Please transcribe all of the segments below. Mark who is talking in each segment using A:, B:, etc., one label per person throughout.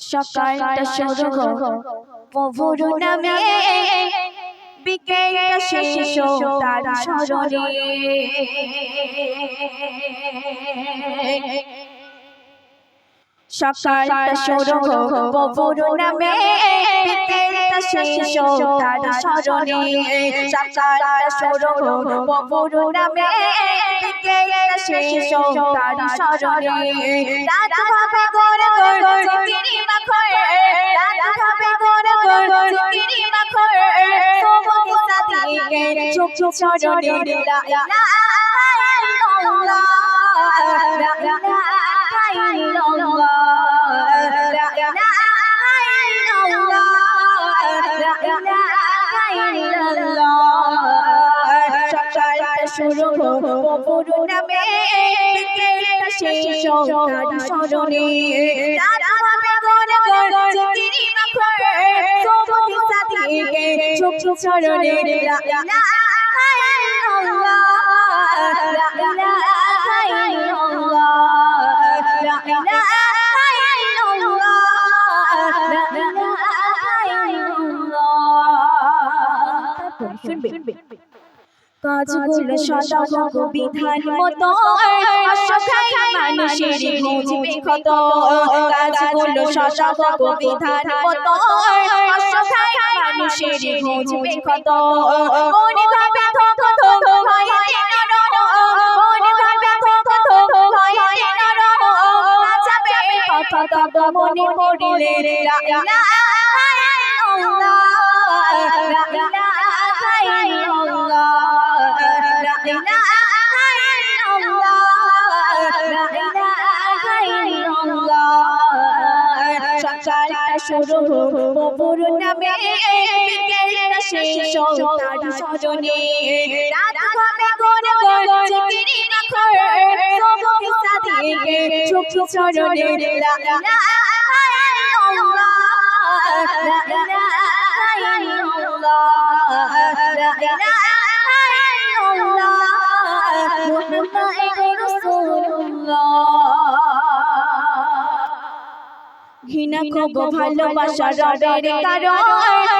A: সকালটা শুরু প্রভুর নামে বিকেলটা শেষ তার স্মরণে সকালটা শুরু প্রভুর নামে বিকেলটা শেষ তার চুপ লা লা শুনবে কাজগুলো সদা ভোগ বিধান মতো। অসহায় মানুষের বুঝবে কত কাজগুলো সদা ভোগ বিধান মতো অসহায় মানুষের বুঝবে কত ইল্লাল্লাহ লা ইলাহা ইল্লাল্লাহ সকালটা শুরু প্রভুর নামে বিকেলটা শেষ তার স্মরণে রাত হবে গোর গোর চিকিরি নখর রাসূলুল্লাহ ঘৃণা খুব ভালোবাসা রবের কারণ।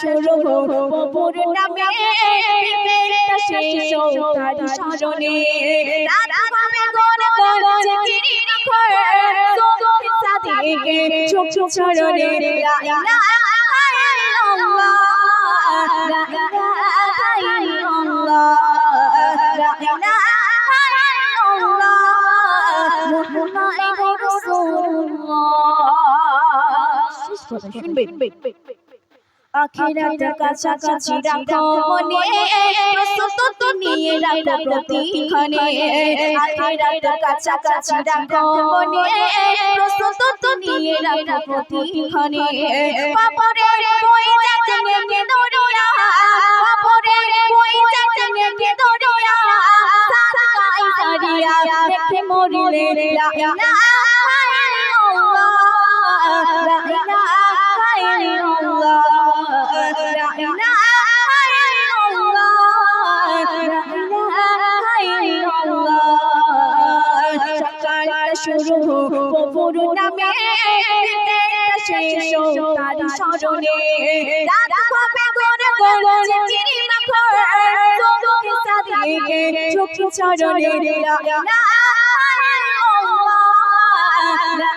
A: সকালটা শুরু নামে বিকেলটা শেষ তার স্মরণে রাত হবে গোর গোর চিকিরি সোমকে সাদিকে চুপ চুপ লা ইলাহা ইল্লাল্লাহ লা ইলাহা ইল্লাল্লাহ লা ইলাহা ইল্লাল্লাহ মুহাম্মাদুর রাসূলুল্লাহ শেষ কথা শুনবে আখিরাত কাছাকাছি রাখো মনে প্রস্তুত নিয়ে রাখো প্রতিক্ষণে আখিরাত কাছাকাছি রাখো মনে প্রস্তুত নিয়ে রাখো প্রতিক্ষণে পাপরে বই যাচ্ছে নেকে দৌড়া পাপরে বই যাচ্ছে নেকে দৌড়া সারাই সারিয়া দেখে মরিলে লা ইলাহা ইল্লাল্লাহ লা ইলাহা ইল্লাল্লাহ শুরু প্রভুর নামে শেষ তার স্মরণে রাত হবে গোর গোর চিকিরি মাখর সোমকে সাদিকে চুপ স্মরণে লা ইলাহা ইল্লাল্লাহ। লা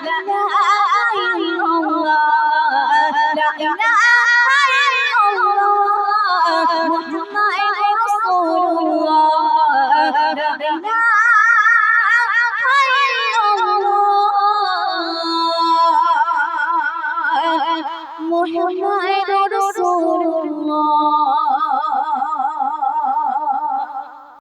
A: ইল্লাল্লাহ মুহাম্মাদুর